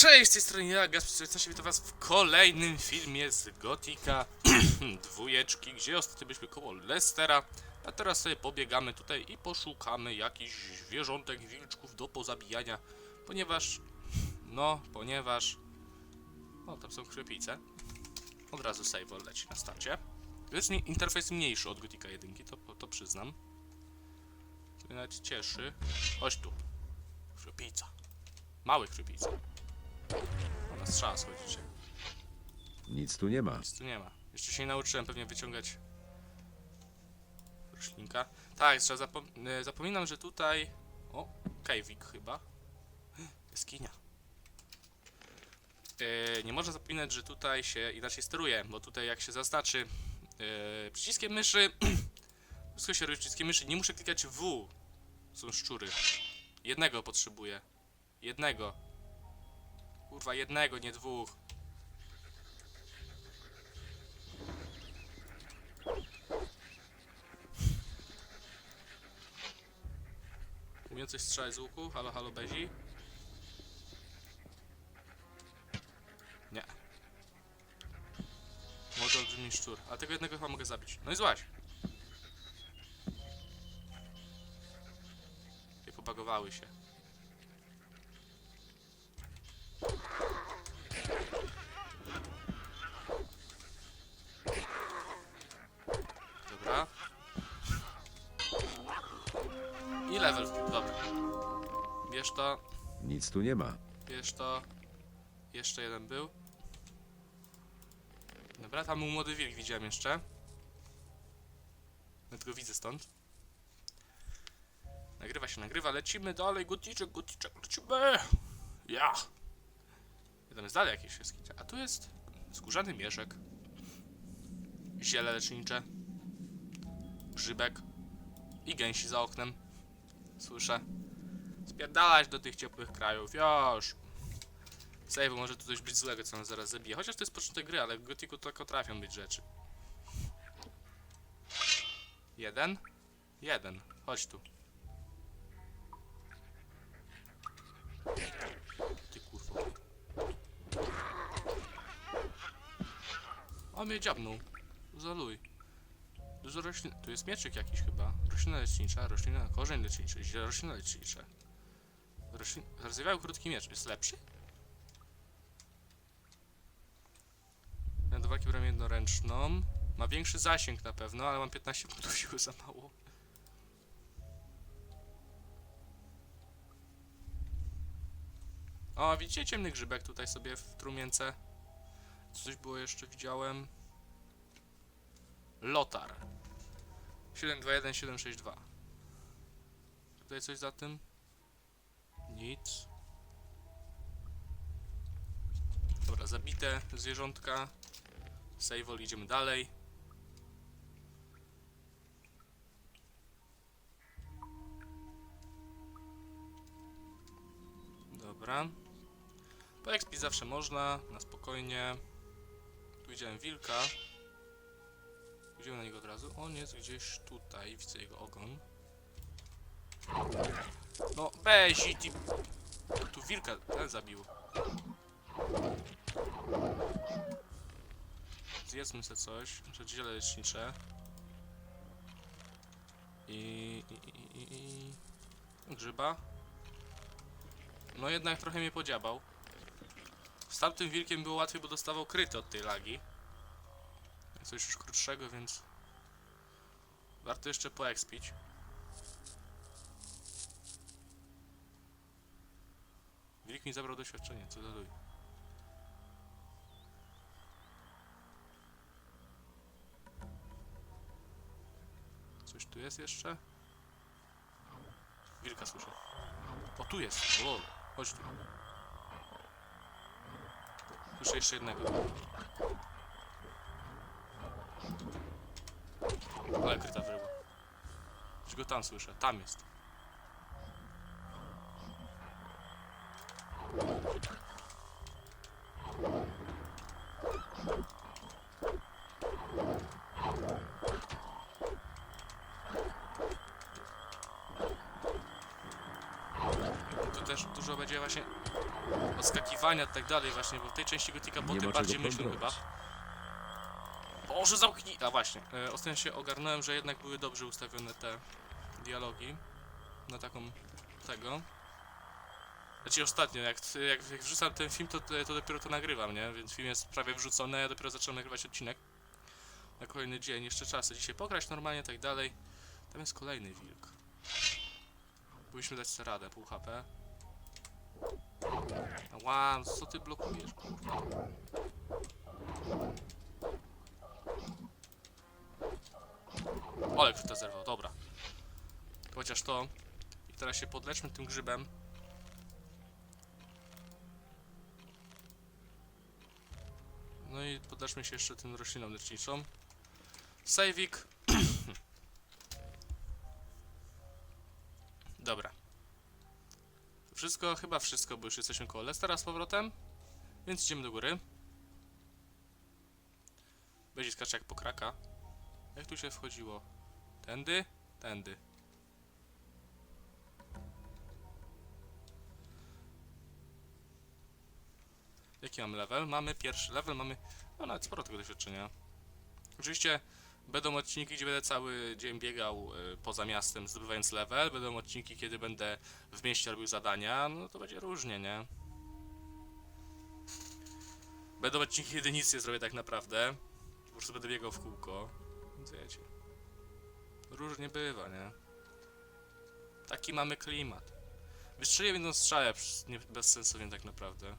Cześć, z tej strony ja, Gaspar witam was w kolejnym filmie z Gotika dwójeczki, gdzie ostatnio byliśmy koło Lestera, a teraz sobie pobiegamy tutaj i poszukamy jakichś zwierzątek, wilczków do pozabijania, ponieważ, no, ponieważ, o, tam są krzepice, od razu save leci na starcie. Jest interfejs mniejszy od Gotika 1, to, to przyznam. To mnie nawet cieszy. Chodź tu. Krzepica. Mały krzepica. Ona strzała schodzicie. Nic tu nie ma. Nic tu nie ma. Jeszcze się nie nauczyłem pewnie wyciągać roślinka. Tak, trzeba zapom e, zapominam, że tutaj... O, kajwik chyba. Jaskinia. E, nie można zapominać, że tutaj się inaczej steruje, bo tutaj jak się zaznaczy e, przyciskiem myszy, wszystko się robi przyciskiem myszy, nie muszę klikać W. Są szczury. Jednego potrzebuję. Jednego. Kurwa, jednego, nie dwóch. Umiem coś strzelać z łuku? Halo, halo, Bezi? Nie. Może olbrzymi szczur. A tego jednego chyba mogę zabić. No i złaś. I pobagowały się. Level dobra. Bierz to, Nic tu nie ma. bierz to. Jeszcze jeden był. Dobra, tam był młody wilk widziałem jeszcze. Nawet go widzę stąd. Nagrywa się, nagrywa, lecimy dalej, goticzek, goticzek, lecimy! Ja! I Tam jest dalej jakieś jaskinie. A tu jest skórzany mieszek. Ziele lecznicze. Grzybek. I gęsi za oknem. Słyszę. Spierdalać do tych ciepłych krajów, już. Save, może tu coś być złego, co nas zaraz zabije. Chociaż to jest początek gry, ale w Gotiku tylko trafią być rzeczy. Jeden? Jeden. Chodź tu. Ty kurwo. O, mnie dziabnął. Zaluj. Dużo roślin... Tu jest mieczyk jakiś chyba. Roślina lecznicza, roślina... Korzeń leczniczy, źle roślina lecznicza. Roślin... Rozwijały krótki miecz. Jest lepszy? Ten do walki brałem jednoręczną. Ma większy zasięg na pewno, ale mam 15 punktów siły za mało. O, widzicie ciemny grzybek tutaj sobie w trumience? Coś było jeszcze, widziałem. Lotar. 721762. Tutaj coś za tym? Nic. Dobra, zabite zwierzątka. Save idziemy dalej. Dobra. Po XP zawsze można, na spokojnie. Tu widziałem wilka. Idziemy na niego od razu. On jest gdzieś tutaj, widzę jego ogon. No, Bezi, ty... Tu wilka ten zabił. Zjedzmy sobie coś, że ziele lecznicze. I, i, i, i... Grzyba. No jednak trochę mnie podziabał. Z tamtym wilkiem było łatwiej, bo dostawał kryty od tej lagi. Coś już krótszego, więc... Warto jeszcze poekspić. Wilk mi zabrał doświadczenie, co za luj. Coś tu jest jeszcze? Wilka słyszę. O, tu jest! Lol. Chodź tu. Słyszę jeszcze jednego. Ale kryta wyrwa. Już go tam słyszę. Tam jest. też dużo będzie właśnie odskakiwania i tak dalej właśnie, bo w tej części Gotika boty bardziej myślą chyba. Boże, zamknij! A właśnie, e, ostatnio się ogarnąłem, że jednak były dobrze ustawione te dialogi na taką tego. Znaczy ostatnio, jak, jak, jak wrzucam ten film, to, to dopiero to nagrywam, nie? Więc film jest prawie wrzucony, a ja dopiero zacząłem nagrywać odcinek. Na kolejny dzień, jeszcze czasy dzisiaj pograć normalnie, tak dalej. Tam jest kolejny wilk. Powinniśmy dać sobie radę, pół HP. Ła, co ty blokujesz, kurwa? Ale kto zerwał, dobra. Chociaż to. I teraz się podleczmy tym grzybem. No i podleczmy się jeszcze tym rośliną leczniczą. Sejwik. Dobra. To wszystko, chyba wszystko, bo już jesteśmy koło Lestera z powrotem. Więc idziemy do góry. Będzie skacze jak po kraka. Jak tu się wchodziło? Tędy? Tędy. Jaki mamy level? Mamy pierwszy level, mamy no nawet sporo tego doświadczenia. Oczywiście będą odcinki, gdzie będę cały dzień biegał y, poza miastem zdobywając level, będą odcinki, kiedy będę w mieście robił zadania, no to będzie różnie, nie? Będą odcinki, kiedy nic nie zrobię tak naprawdę. Po prostu będę biegał w kółko. Więc wiecie. Różnie bywa, nie? Taki mamy klimat. Wystrzeliłem jedną strzałę nie, bezsensownie tak naprawdę.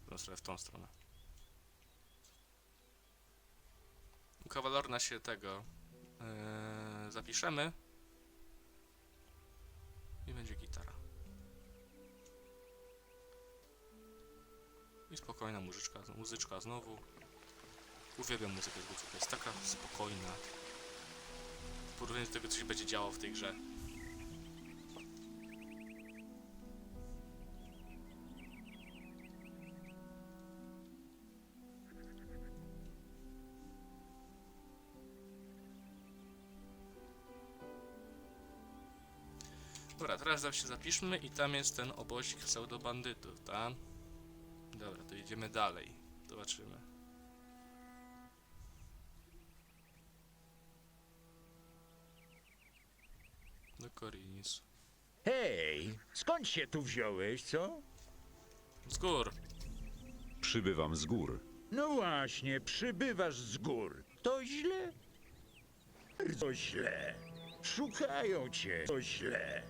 Drugą stronę w tą stronę. Kawalorna się tego yy, zapiszemy. I będzie gitara. I spokojna muzyczka, muzyczka znowu. Uwielbiam muzykę Godzika, jest taka spokojna. Porównaniu do tego, co się będzie działo w tej grze. Dobra, teraz się zapiszmy i tam jest ten obozik pseudobandytów, tak? Dobra, to idziemy dalej. Zobaczymy. Korinis. Hej, skąd się tu wziąłeś, co? Z gór. Przybywam z gór. No właśnie, przybywasz z gór. To źle? To źle. Szukają cię. To źle.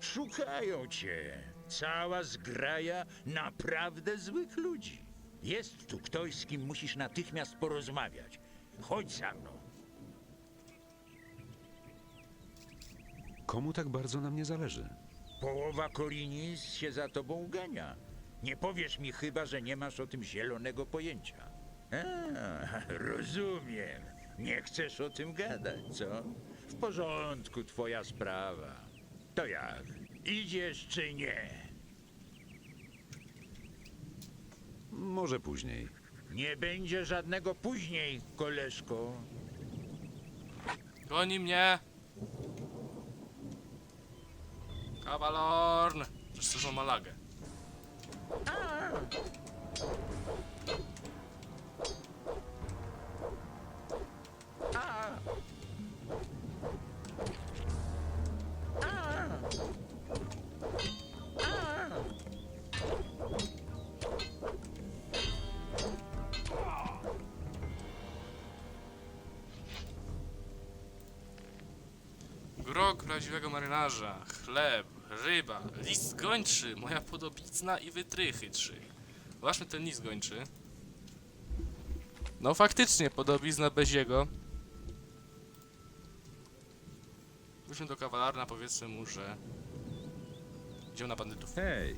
Szukają cię. Cała zgraja naprawdę złych ludzi. Jest tu ktoś, z kim musisz natychmiast porozmawiać. Chodź za mną. Komu tak bardzo na mnie zależy? Połowa Korinis się za tobą gania. Nie powiesz mi chyba, że nie masz o tym zielonego pojęcia. A, rozumiem. Nie chcesz o tym gadać, co? W porządku, twoja sprawa. To jak? Idziesz czy nie? Może później. Nie będzie żadnego później, koleżko. Goni mnie! Kawalorn! Przecież są malagę. Grog prawdziwego marynarza, chleb, ryba, list gończy, moja podobizna i wytrychy trzy. Zobaczmy ten list gończy. No faktycznie, podobizna bez jego. Pójdźmy do kawalarna, powiedzmy mu, że... Idziemy na bandytów. Hej!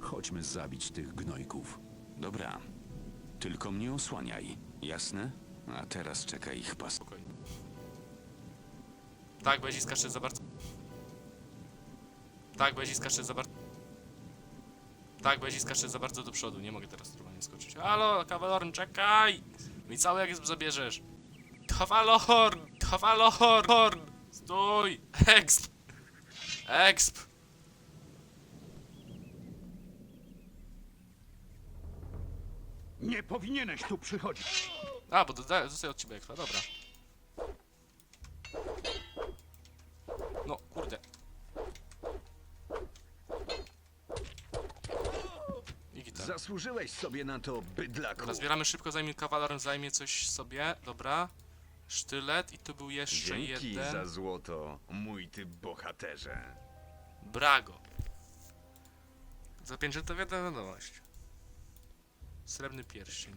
Chodźmy zabić tych gnojków. Dobra. Tylko mnie osłaniaj. Jasne? A teraz czeka ich pas. Spokojnie. Tak, będzie skacze za bardzo. Tak, będzie skacze za bardzo. Tak, będzie skacze za bardzo do przodu. Nie mogę teraz normalnie skoczyć. Halo, kawalorn, czekaj! No i cały jak jest zabierzesz. Kawalorn! Kawalorn! Stój! Exp! Exp! Nie powinieneś tu przychodzić. A, bo dostaję od ciebie expa, dobra. No, kurde. I gitar. Zasłużyłeś sobie na to, bydlaku. Dobra, zbieramy szybko, zanim kawaler zajmie coś sobie. Dobra. Sztylet i tu był jeszcze Dzięki jeden. za złoto, mój ty bohaterze. Brago. Zapięcie wiadomość. Srebrny pierścień.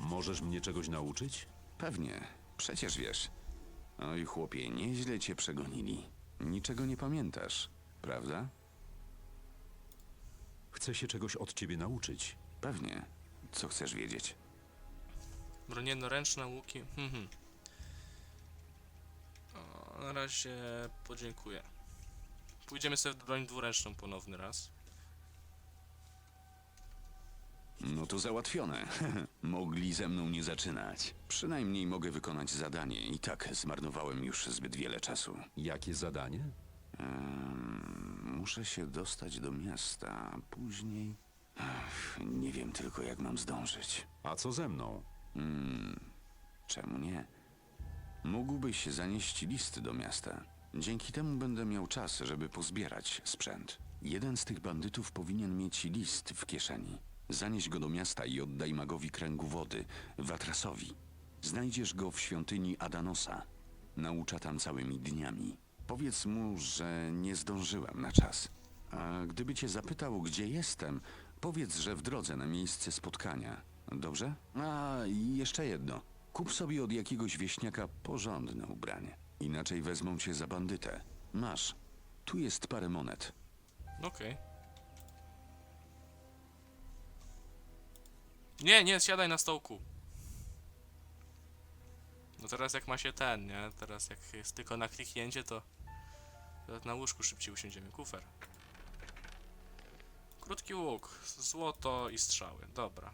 Możesz mnie czegoś nauczyć? Pewnie. Przecież wiesz. Oj, chłopie, nieźle cię przegonili. Niczego nie pamiętasz, prawda? Chcę się czegoś od ciebie nauczyć. Pewnie. Co chcesz wiedzieć? Broń jednoręczna, łuki. Mhm. O, na razie podziękuję. Pójdziemy sobie w broń dwuręczną ponowny raz. No to załatwione. Mogli ze mną nie zaczynać. Przynajmniej mogę wykonać zadanie. I tak zmarnowałem już zbyt wiele czasu. Jakie zadanie? Ehm, muszę się dostać do miasta. a Później. Ech, nie wiem tylko, jak mam zdążyć. A co ze mną? Hmm, czemu nie? Mógłbyś zanieść list do miasta. Dzięki temu będę miał czas, żeby pozbierać sprzęt. Jeden z tych bandytów powinien mieć list w kieszeni. Zanieś go do miasta i oddaj magowi kręgu wody, Watrasowi. Znajdziesz go w świątyni Adanosa. Naucza tam całymi dniami. Powiedz mu, że nie zdążyłem na czas. A gdyby cię zapytał, gdzie jestem, powiedz, że w drodze na miejsce spotkania. Dobrze? A jeszcze jedno. Kup sobie od jakiegoś wieśniaka porządne ubranie. Inaczej wezmą cię za bandytę. Masz. Tu jest parę monet. Okej. Nie, nie, siadaj na stołku. No teraz jak ma się ten, nie? Teraz jak jest tylko na kliknięcie, to na łóżku szybciej usiądziemy. Kufer. Krótki łuk, złoto i strzały. Dobra.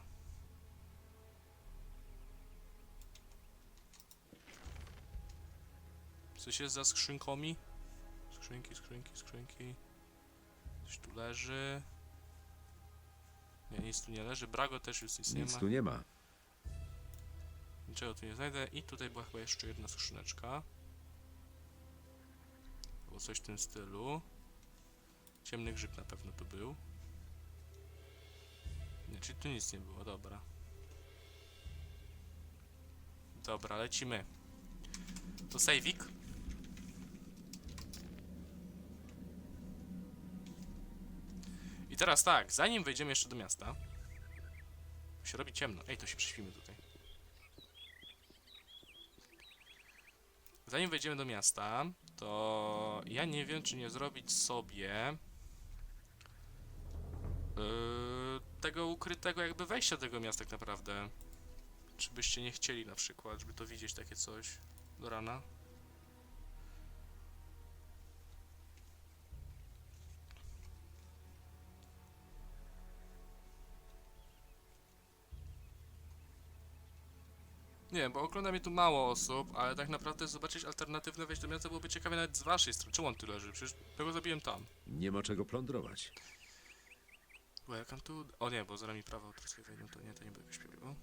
Coś jest za skrzynkami? Skrzynki, skrzynki, skrzynki. Coś tu leży. Nie, nic tu nie leży. Brago też już nic, nie Nic ma. tu nie ma. Niczego tu nie znajdę. I tutaj była chyba jeszcze jedna skrzyneczka. Było coś w tym stylu. Ciemny grzyb na pewno tu był. Nie, tu nic nie było, dobra. Dobra, lecimy. To sejwik. I teraz tak, zanim wejdziemy jeszcze do miasta, się robi ciemno. Ej, to się prześpimy tutaj. Zanim wejdziemy do miasta, to ja nie wiem, czy nie zrobić sobie yy, tego ukrytego jakby wejścia tego miasta tak naprawdę. Czy byście nie chcieli na przykład, żeby to widzieć takie coś do rana? Nie, bo ogląda mnie tu mało osób, ale tak naprawdę zobaczyć alternatywne wejście do miasta byłoby ciekawe nawet z waszej strony. Czemu on tu leży? Przecież tego zabiłem tam. Nie ma czego plądrować. Welcome to... O nie, bo zaraz mi prawo autorskie wejdą, to nie, to nie będę śpiewał.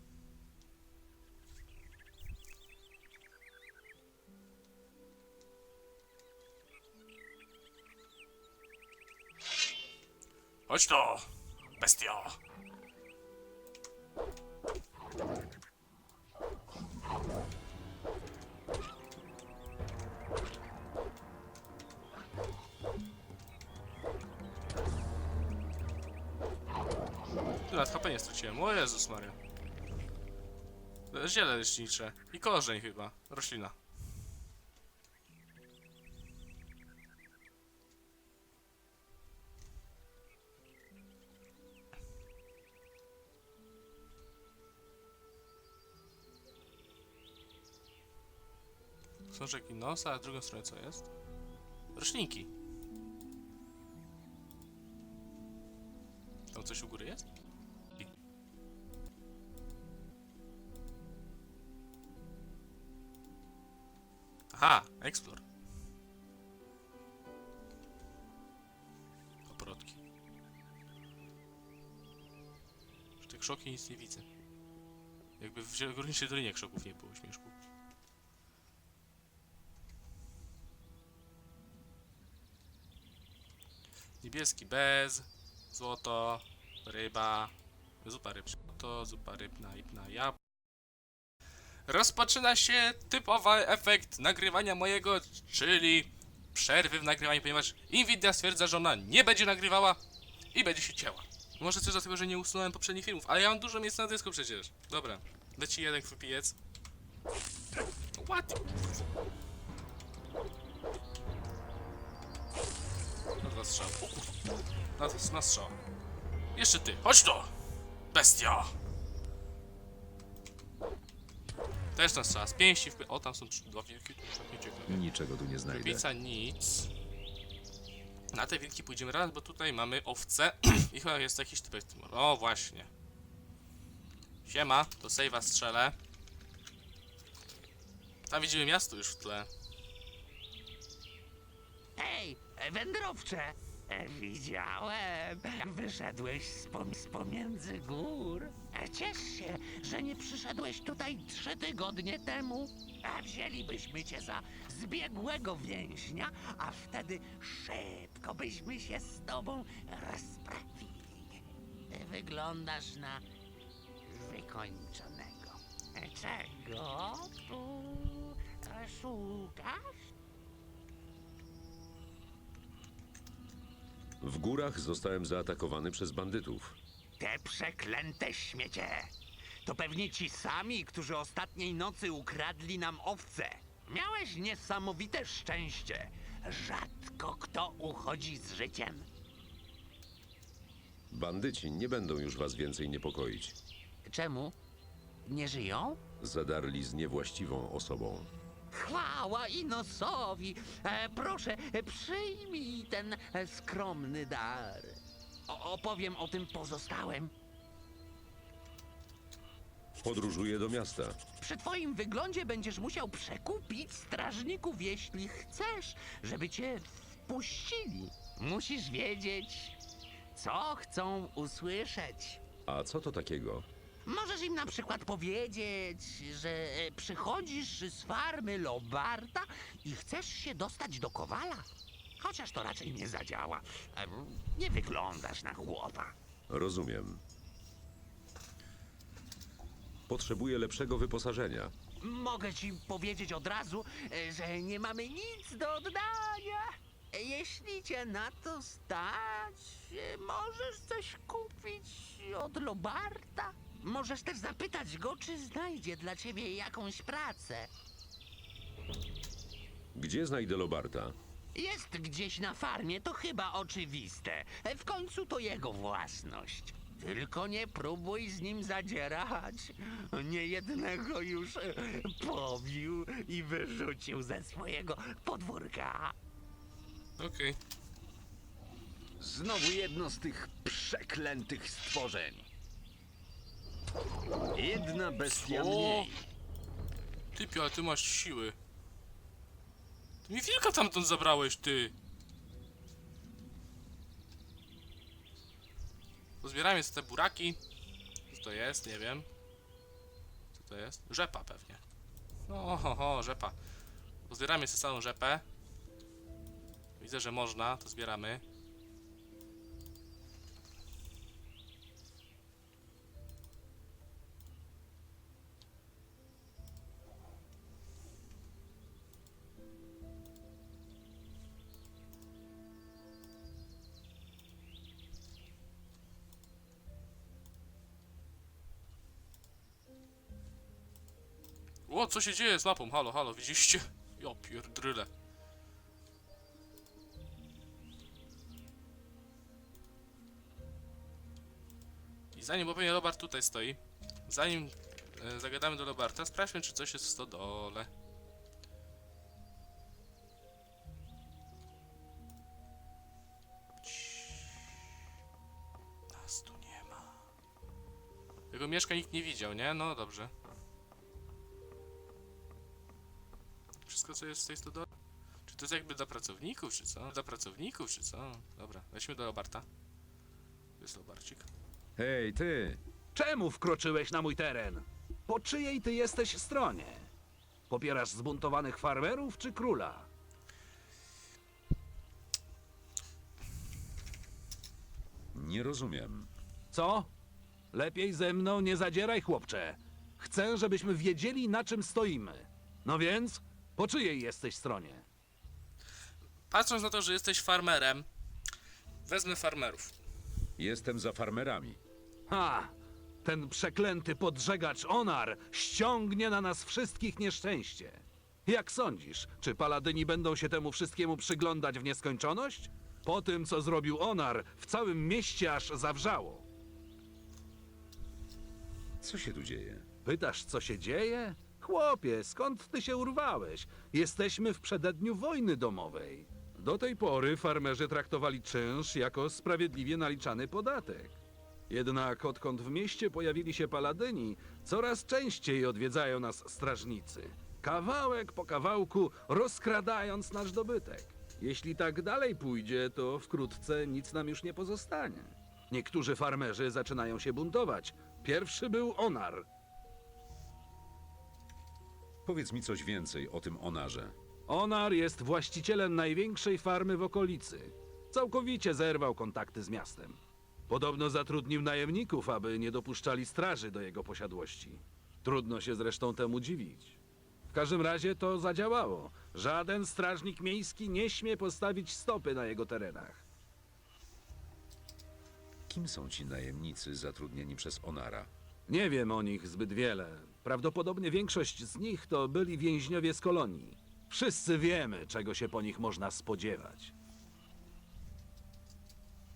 Chodź to, bestio! O Jezus Maria. Ziele lecznicze i korzeń chyba, roślina. Książek i nosa, a drugą stronę co jest? Roślinki. Tam coś u góry jest? Aha, explore. Oprotki. W te krzoki nic nie widzę. Jakby w Górniczej Dolinie krzoków nie było, śmieszku. Niebieski bez, złoto, ryba, zupa ryb, to zupa rybna, rybna jab. Rozpoczyna się typowy efekt nagrywania mojego, czyli przerwy w nagrywaniu, ponieważ Nvidia stwierdza, że ona nie będzie nagrywała i będzie się cięła. Może też dlatego, że nie usunąłem poprzednich filmów, ale ja mam dużo miejsca na dysku przecież. Dobra, leci jeden chwypiec. What? Na dwa strzały. Na, na strzał. Jeszcze ty, chodź tu! Bestia! Też na strzał. Z pięści w... O, tam są trzy- dwa ciekawe. Niczego tu nie znajdę. Pizza nic. Na te wilki pójdziemy raz, bo tutaj mamy owce i chyba jest jakiś typek. O, właśnie. Siema, to save'a strzelę. Tam widzimy miasto już w tle. Ej, wędrowcze! Widziałem, wyszedłeś z, pom- z pomiędzy gór. Ciesz się, że nie przyszedłeś tutaj trzy tygodnie temu. A wzięlibyśmy cię za zbiegłego więźnia, a wtedy szybko byśmy się z tobą rozprawili. Wyglądasz na wykończonego. Czego tu szukasz? W górach zostałem zaatakowany przez bandytów. Te przeklęte śmiecie! To pewnie ci sami, którzy ostatniej nocy ukradli nam owce. Miałeś niesamowite szczęście. Rzadko kto uchodzi z życiem. Bandyci nie będą już was więcej niepokoić. Czemu? Nie żyją? Zadarli z niewłaściwą osobą. Chwała Inosowi! E, proszę, przyjmij ten e, skromny dar. O, opowiem o tym pozostałym. Podróżuję do miasta. Przy twoim wyglądzie będziesz musiał przekupić strażników, jeśli chcesz, żeby cię wpuścili. Musisz wiedzieć, co chcą usłyszeć. A co to takiego? Możesz im na przykład powiedzieć, że e, przychodzisz z farmy Lobarta i chcesz się dostać do Kowala. Chociaż to raczej nie zadziała. Em, Nie wyglądasz na chłopa. Rozumiem. Potrzebuję lepszego wyposażenia. Mogę ci powiedzieć od razu, e, że nie mamy nic do oddania. E, Jeśli cię na to stać, e, możesz coś kupić od Lobarta. Możesz też zapytać go, czy znajdzie dla ciebie jakąś pracę. Gdzie znajdę Lobarta? Jest gdzieś na farmie, to chyba oczywiste. W końcu to jego własność. Tylko nie próbuj z nim zadzierać. Niejednego już e, pobił i wyrzucił ze swojego podwórka. Okej. Znowu jedno z tych przeklętych stworzeń. Jedna bestia mniej. Typie, ale ty masz siły. Ty mi wilka tamtąd zabrałeś, ty. Pozbierajmy sobie te buraki. Co to jest? Nie wiem. Co to jest? Rzepa pewnie. No, ho, ho, rzepa. Pozbieramy sobie całą rzepę. Widzę, że można, to zbieramy. O, co się dzieje z mapą? Halo, halo, widzieliście? Ja pierdryle. I zanim, bo pewnie Robert tutaj stoi, zanim e, zagadamy do Roberta, sprawdźmy, czy coś jest w stodole. Nas tu nie ma. Jego mieszka nikt nie widział, nie? No dobrze. Wszystko co jest w tej stodole? Czy to jest jakby dla pracowników, czy co? Dla pracowników, czy co? Dobra, weźmy do Lobarta. Jest Lobarcik. Hej, ty! Czemu wkroczyłeś na mój teren? Po czyjej ty jesteś stronie? Popierasz zbuntowanych farmerów czy króla? Nie rozumiem. Co? Lepiej ze mną nie zadzieraj, chłopcze. Chcę, żebyśmy wiedzieli, na czym stoimy. No więc, po czyjej jesteś stronie? Patrząc na to, że jesteś farmerem, wezmę farmerów. Jestem za farmerami. Ha! Ten przeklęty podżegacz Onar ściągnie na nas wszystkich nieszczęście. Jak sądzisz, czy paladyni będą się temu wszystkiemu przyglądać w nieskończoność? Po tym, co zrobił Onar, w całym mieście aż zawrzało. Co się tu dzieje? Pytasz, co się dzieje? Chłopie, skąd ty się urwałeś? Jesteśmy w przededniu wojny domowej. Do tej pory farmerzy traktowali czynsz jako sprawiedliwie naliczany podatek. Jednak odkąd w mieście pojawili się paladyni, coraz częściej odwiedzają nas strażnicy. Kawałek po kawałku rozkradając nasz dobytek. Jeśli tak dalej pójdzie, to wkrótce nic nam już nie pozostanie. Niektórzy farmerzy zaczynają się buntować. Pierwszy był Onar, Powiedz mi coś więcej o tym onarze. Onar jest właścicielem największej farmy w okolicy. Całkowicie zerwał kontakty z miastem. Podobno zatrudnił najemników, aby nie dopuszczali straży do jego posiadłości. Trudno się zresztą temu dziwić. W każdym razie to zadziałało. Żaden strażnik miejski nie śmie postawić stopy na jego terenach. Kim są ci najemnicy zatrudnieni przez onara? Nie wiem o nich zbyt wiele. Prawdopodobnie większość z nich to byli więźniowie z kolonii. Wszyscy wiemy, czego się po nich można spodziewać.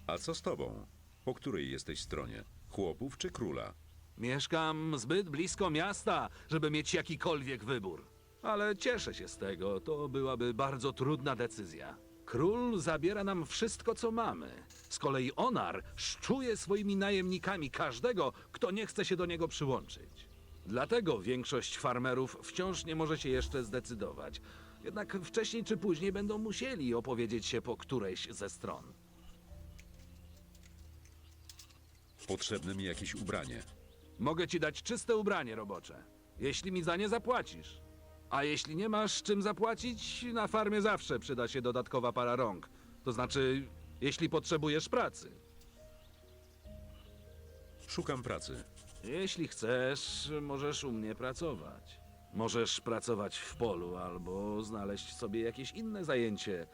A co z tobą? Po której jesteś stronie? Chłopów czy króla? Mieszkam zbyt blisko miasta, żeby mieć jakikolwiek wybór. Ale cieszę się z tego, to byłaby bardzo trudna decyzja. Król zabiera nam wszystko, co mamy. Z kolei Onar szczuje swoimi najemnikami każdego, kto nie chce się do niego przyłączyć. Dlatego większość farmerów wciąż nie może się jeszcze zdecydować. Jednak wcześniej czy później będą musieli opowiedzieć się po którejś ze stron. Potrzebne mi jakieś ubranie. Mogę ci dać czyste ubranie robocze, jeśli mi za nie zapłacisz. A jeśli nie masz czym zapłacić, na farmie zawsze przyda się dodatkowa para rąk. To znaczy, jeśli potrzebujesz pracy. Szukam pracy. Jeśli chcesz, możesz u mnie pracować. Możesz pracować w polu albo znaleźć sobie jakieś inne zajęcie.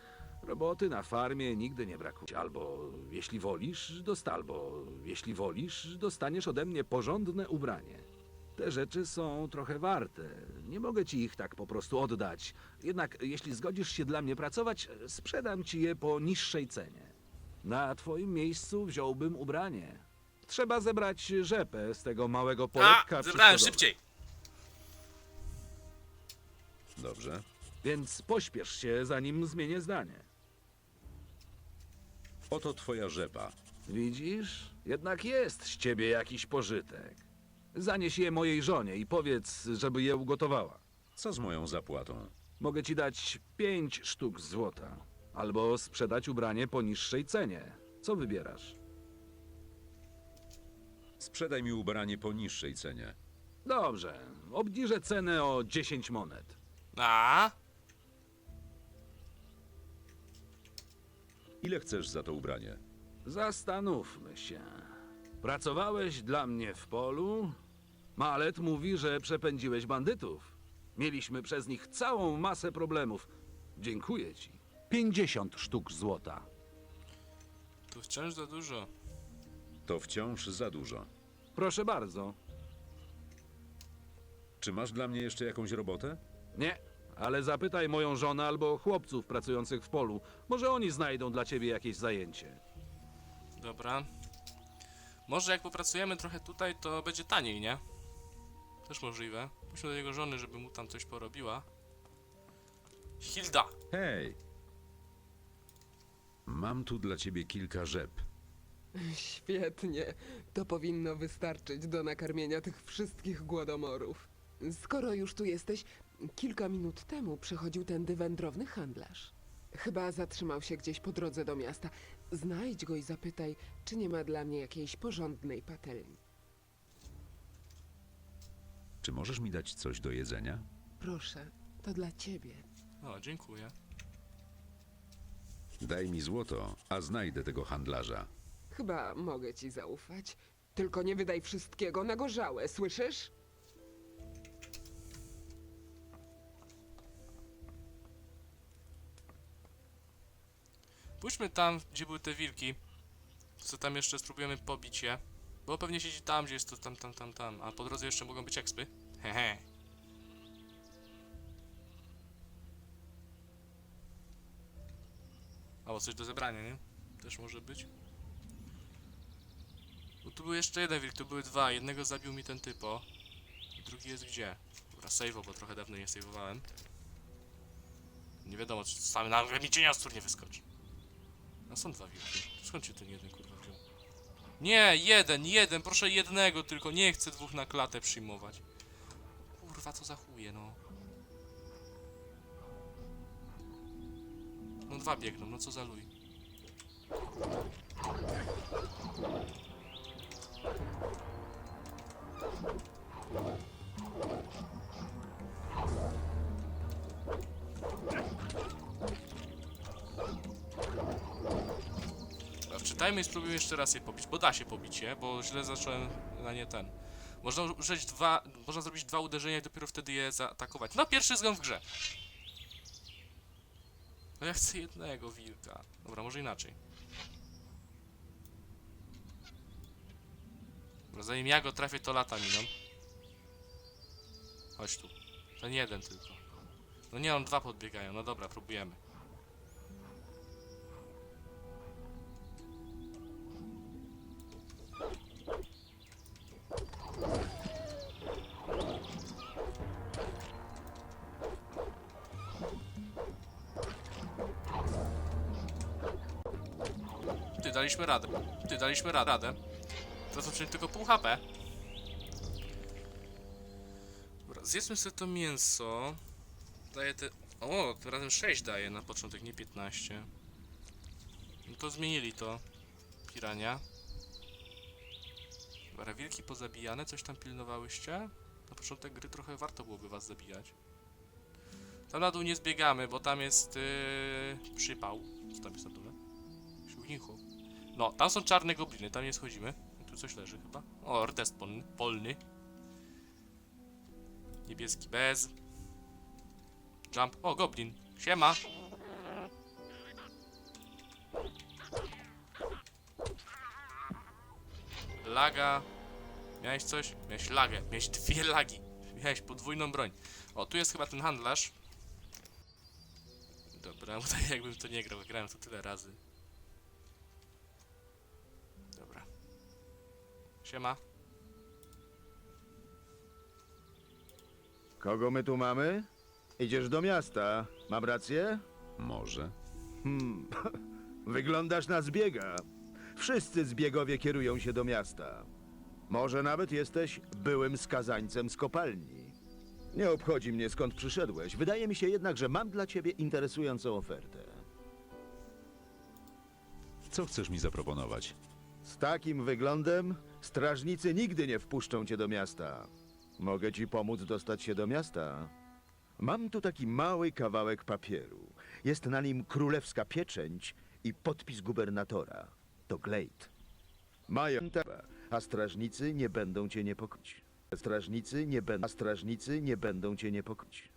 Roboty na farmie nigdy nie brakuje. Albo jeśli wolisz, dost, albo jeśli wolisz, dostaniesz ode mnie porządne ubranie. Te rzeczy są trochę warte. Nie mogę ci ich tak po prostu oddać. Jednak jeśli zgodzisz się dla mnie pracować, sprzedam ci je po niższej cenie. Na twoim miejscu wziąłbym ubranie. Trzeba zebrać rzepę z tego małego poletka A, przy zebrałem stodole. szybciej. Dobrze. Więc pośpiesz się, zanim zmienię zdanie. Oto twoja rzepa. Widzisz? Jednak jest z ciebie jakiś pożytek. Zanieś je mojej żonie i powiedz, żeby je ugotowała. Co z moją zapłatą? Mogę ci dać pięć sztuk złota. Albo sprzedać ubranie po niższej cenie. Co wybierasz? Sprzedaj mi ubranie po niższej cenie. Dobrze, obniżę cenę o 10 monet. A, Ile chcesz za to ubranie? Zastanówmy się. Pracowałeś dla mnie w polu? Malet mówi, że przepędziłeś bandytów. Mieliśmy przez nich całą masę problemów. Dziękuję ci. 50 sztuk złota. tu wciąż za dużo. To wciąż za dużo. Proszę bardzo. Czy masz dla mnie jeszcze jakąś robotę? Nie, ale zapytaj moją żonę albo chłopców pracujących w polu. Może oni znajdą dla ciebie jakieś zajęcie. Dobra. Może jak popracujemy trochę tutaj, to będzie taniej, nie? Też możliwe. Musimy do jego żony, żeby mu tam coś porobiła. Hilda! Hej! Mam tu dla ciebie kilka rzep. Świetnie. To powinno wystarczyć do nakarmienia tych wszystkich głodomorów. Skoro już tu jesteś, Kilka minut temu przechodził tędy wędrowny handlarz. Chyba zatrzymał się gdzieś po drodze do miasta. Znajdź go i zapytaj, czy nie ma dla mnie jakiejś porządnej patelni. Czy możesz mi dać coś do jedzenia? Proszę, to dla ciebie. O, dziękuję. Daj mi złoto, a znajdę tego handlarza. Chyba mogę ci zaufać. Tylko nie wydaj wszystkiego na gorzałe, słyszysz? Pójdźmy tam, gdzie były te wilki. Co tam jeszcze spróbujemy pobić je. Bo pewnie siedzi tam, gdzie jest to tam, tam, tam, tam. A po drodze jeszcze mogą być ekspy. Hehe. Albo coś do zebrania, nie? Też może być. Bo tu był jeszcze jeden wilk, tu były dwa. Jednego zabił mi ten typo. Drugi jest gdzie? Dobra, save'o, bo trochę dawno nie save'owałem. Nie wiadomo, czy sam nagle mi cieniastur nie wyskoczy. A są dwa wilki. Skąd się ten jeden kurwa wziął? Nie, jeden, jeden, proszę jednego tylko, nie chcę dwóch na klatę przyjmować. Kurwa, co za chuje, no. No dwa biegną, no co za luj. Wczytajmy i spróbujmy jeszcze raz je pobić, bo da się pobić je, bo źle zacząłem na nie ten. Można użyć dwa, można zrobić dwa uderzenia i dopiero wtedy je zaatakować. No pierwszy zgon w grze. No ja chcę jednego wilka. Dobra, może inaczej. Dobra, zanim ja go trafię, to lata miną. Chodź tu. Ten jeden tylko. No nie, on dwa podbiegają. No dobra, próbujemy. Ty, daliśmy radę. Ty, daliśmy ra- radę. To są tylko pół HP. Dobra, zjedzmy sobie to mięso. Daje te... O, to razem 6 daje na początek, nie 15. No to zmienili to. Pirania. Dobra, wilki pozabijane, coś tam pilnowałyście? Na początek gry trochę warto byłoby was zabijać. Tam na dół nie zbiegamy, bo tam jest yy, przypał. Co tam jest na? Siłnichu. No, tam są czarne gobliny, tam nie schodzimy. Tu coś leży chyba. O, test polny. polny. Niebieski bez. Jump. O, goblin. Siema. Laga. Miałeś coś? Miałeś lagę. Miałeś dwie lagi. Miałeś podwójną broń. O, tu jest chyba ten handlarz. Dobra, udaje jakbym to nie grał. Grałem to tyle razy. Dobra. Siema. Kogo my tu mamy? Idziesz do miasta, mam rację? Może. Hmm, wyglądasz na zbiega. Wszyscy zbiegowie kierują się do miasta. Może nawet jesteś byłym skazańcem z kopalni. Nie obchodzi mnie skąd przyszedłeś. Wydaje mi się jednak, że mam dla ciebie interesującą ofertę. Co chcesz mi zaproponować? Z takim wyglądem strażnicy nigdy nie wpuszczą cię do miasta. Mogę ci pomóc dostać się do miasta? Mam tu taki mały kawałek papieru. Jest na nim królewska pieczęć i podpis gubernatora. To Glade. Mają te- a strażnicy nie będą cię niepokoić. Strażnicy nie będą, a strażnicy nie będą cię niepokoić.